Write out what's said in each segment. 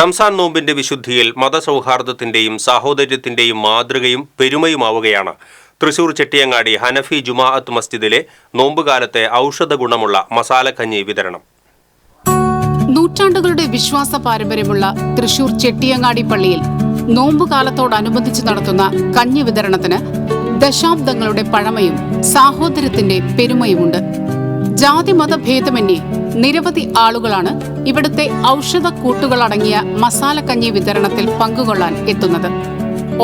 റംസാൻ നോമ്പിന്റെ വിശുദ്ധിയിൽ മതസൗഹാർദ്ദത്തിന്റെയും സാഹോദര്യത്തിന്റെയും മാതൃകയും പെരുമയുമാവുകയാണ്. തൃശൂർ ചെട്ടിയങ്ങാടി ഹനഫി ജുമാഅത്ത് മസ്ജിദിലെ നോമ്പുകാലത്തെ ഔഷധ ഗുണമുള്ള മസാലക്കഞ്ഞി വിതരണം. നൂറ്റാണ്ടുകളുടെ വിശ്വാസ പാരമ്പര്യമുള്ള തൃശൂർ ചെട്ടിയങ്ങാടി പള്ളിയിൽ നോമ്പുകാലത്തോടനുബന്ധിച്ച് നടത്തുന്ന കഞ്ഞി വിതരണത്തിന് ദശാബ്ദങ്ങളുടെ പഴമയും സാഹോദര്യത്തിന്റെ പെരുമയുമുണ്ട്. ജാതി മതഭേദമന്യേ നിരവധി ആളുകളാണ് ഇവിടുത്തെ ഔഷധ കൂട്ടുകളടങ്ങിയ മസാലക്കഞ്ഞി വിതരണത്തിൽ പങ്കുകൊള്ളാൻ എത്തുന്നത്.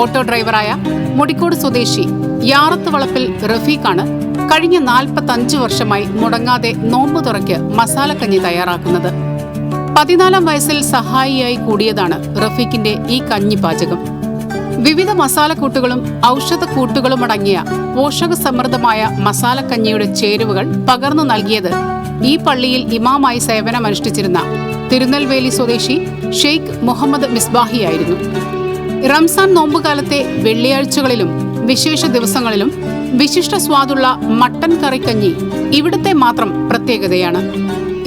ഓട്ടോ ഡ്രൈവറായ മുടിക്കോട് സ്വദേശി യാറത്ത് വളപ്പിൽ റഫീഖാണ് കഴിഞ്ഞ നാൽപ്പത്തഞ്ച് വർഷമായി മുടങ്ങാതെ നോമ്പ് തുറയ്ക്ക് മസാലക്കഞ്ഞി തയ്യാറാക്കുന്നത്. പതിനാലാം വയസ്സിൽ സഹായിയായി കൂടിയതാണ് റഫീഖിന്റെ ഈ കഞ്ഞി പാചകം വിവിധ മസാലക്കൂട്ടുകളും ഔഷധ കൂട്ടുകളും അടങ്ങിയ പോഷക സമൃദ്ധമായ മസാലക്കഞ്ഞിയുടെ ചേരുവകൾ പകർന്നു നൽകിയത് ഈ പള്ളിയിൽ ഇമാമായി സേവനമനുഷ്ഠിച്ചിരുന്ന തിരുനെൽവേലി സ്വദേശി ഷെയ്ഖ് മുഹമ്മദ് മിസ്ബാഹിയായിരുന്നു. റംസാൻ നോമ്പുകാലത്തെ വെള്ളിയാഴ്ചകളിലും വിശേഷ ദിവസങ്ങളിലും വിശിഷ്ട സ്വാദുള്ള മട്ടൻ കറിക്കഞ്ഞി ഇവിടുത്തെ മാത്രം പ്രത്യേകതയാണ്.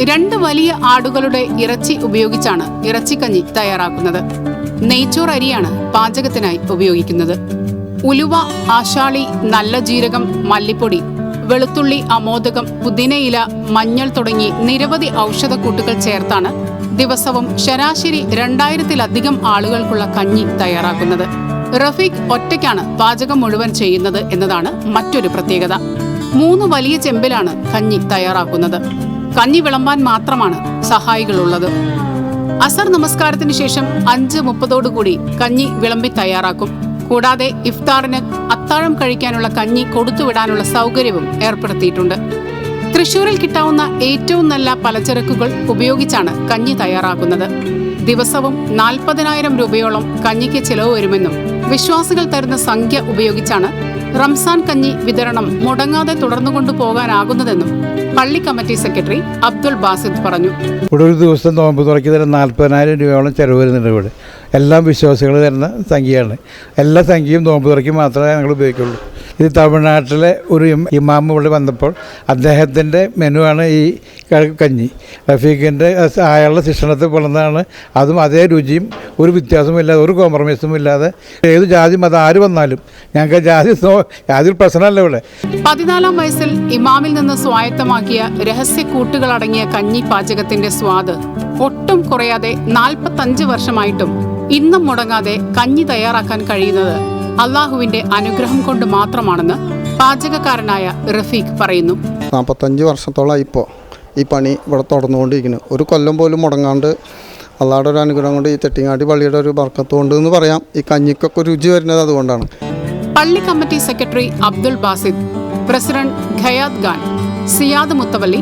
രണ്ട് വലിയ ആടുകളുടെ ഇറച്ചി ഉപയോഗിച്ചാണ് ഇറച്ചിക്കഞ്ഞി തയ്യാറാക്കുന്നത്. നെയ്ച്ചോർ അരിയാണ് പാചകത്തിനായി ഉപയോഗിക്കുന്നത്. ഉലുവ ആശാളി നല്ല ജീരകം മല്ലിപ്പൊടി വെളുത്തുള്ളി അമോദകം പുതിനയില മഞ്ഞൾ തുടങ്ങി നിരവധി ഔഷധക്കൂട്ടുകൾ ചേർത്താണ് ദിവസവും ശരാശരി രണ്ടായിരത്തിലധികം ആളുകൾക്കുള്ള കഞ്ഞി തയ്യാറാക്കുന്നത്. റഫീഖ് ഒറ്റയ്ക്കാണ് പാചകം മുഴുവൻ ചെയ്യുന്നത് എന്നതാണ് മറ്റൊരു പ്രത്യേകത. മൂന്ന് വലിയ ചെമ്പിലാണ് കഞ്ഞി തയ്യാറാക്കുന്നത്. കഞ്ഞി വിളമ്പാൻ മാത്രമാണ് സഹായികളുള്ളത്. അസർ നമസ്കാരത്തിന് ശേഷം അഞ്ച് മുപ്പതോടുകൂടി കഞ്ഞി വിളമ്പി തയ്യാറാക്കും. കൂടാതെ ഇഫ്താറിന് അത്താഴം കഴിക്കാനുള്ള കഞ്ഞി കൊടുത്തുവിടാനുള്ള സൗകര്യവും ഏർപ്പെടുത്തിയിട്ടുണ്ട്. തൃശൂരിൽ കിട്ടാവുന്ന ഏറ്റവും നല്ല പലചരക്കുകൾ ഉപയോഗിച്ചാണ് കഞ്ഞി തയ്യാറാക്കുന്നത്. ദിവസവും നാൽപ്പതിനായിരം രൂപയോളം കഞ്ഞിക്ക് ചിലവ് വരുമെന്നും വിശ്വാസികൾ തരുന്ന സംഖ്യ ഉപയോഗിച്ചാണ് റംസാൻ കഞ്ഞി വിതരണം മുടങ്ങാതെ തുടർന്നുകൊണ്ടു പോകാനാകുന്നതെന്നും പള്ളി കമ്മിറ്റി സെക്രട്ടറി അബ്ദുൾ ബാസിദ് പറഞ്ഞു. ഇവിടെ ഒരു ദിവസം നോമ്പ് തുറക്കി തരുന്ന നാൽപ്പതിനായിരം രൂപയോളം ചെലവ് വരുന്നുണ്ട് ഇവിടെ. എല്ലാം വിശ്വാസികൾ തരുന്ന സംഖ്യയാണ്. എല്ലാ സംഖ്യയും നോമ്പ് തുറക്കി മാത്രമേ ഞങ്ങൾ ഉപയോഗിക്കുള്ളൂ. ഇത് തമിഴ്നാട്ടിലെ ഒരു ഇമാം ഇവിടെ വന്നപ്പോൾ അദ്ദേഹത്തിന്റെ മെനുവാണ് ഈ കഞ്ഞി. റഫീഖിന്റെ അയാളുടെ ശിക്ഷണത്തിൽ പിറന്നതാണ് അതും അതേ രുചിയും ഒരു വ്യത്യാസവും ഇല്ലാതെ ഒരു കോംപ്രമൈസും ഇല്ലാതെ ഏത് ജാതി മതം ആര് വന്നാലും ഞങ്ങൾക്ക് ജാതി ജാതി പ്രശ്നമല്ല ഇവിടെ. പതിനാലാം വയസ്സിൽ ഇമാമിൽ നിന്ന് സ്വായത്തമാക്കിയ രഹസ്യ കൂട്ടുകളടങ്ങിയ കഞ്ഞി പാചകത്തിന്റെ സ്വാദ് ഒട്ടും കുറയാതെ നാൽപ്പത്തഞ്ച് വർഷമായിട്ടും ഇന്നും മുടങ്ങാതെ കഞ്ഞി തയ്യാറാക്കാൻ കഴിയുന്നത് അള്ളാഹുവിന്റെ അനുഗ്രഹം കൊണ്ട് മാത്രമാണെന്ന് പാചകക്കാരനായ റഫീഖ് പറയുന്നു. നാൽപ്പത്തഞ്ച് വർഷത്തോളം ഇപ്പോൾ ഈ പണി ഇവിടെ തുടർന്നുകൊണ്ടിരിക്കുന്നു. ഒരു കൊല്ലം പോലും മുടങ്ങാണ്ട് അള്ളാടെ ഒരു അനുഗ്രഹം കൊണ്ട് ഈ തെട്ടിങ്ങാടി പള്ളിയുടെ ഒരു ബർക്കത്ത് കൊണ്ട് എന്ന് പറയാം. ഈ കഞ്ഞിക്കൊക്കെ രുചി വരുന്നത് അതുകൊണ്ടാണ്. പള്ളി committee secretary Abdul Basid president Khayad Khan Siyad മുത്തവല്ലി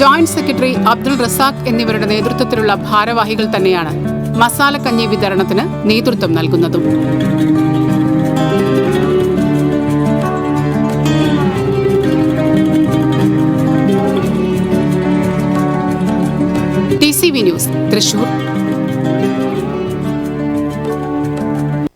joint secretary Abdul Razak എന്നിവരുടെ നേതൃത്വത്തിലുള്ള ഭാരവാഹികൾ തന്നെയാണ് മസാലക്കഞ്ഞി വിതരണത്തിന് നേതൃത്വം നൽകുന്നതും. T C V news Thrissur.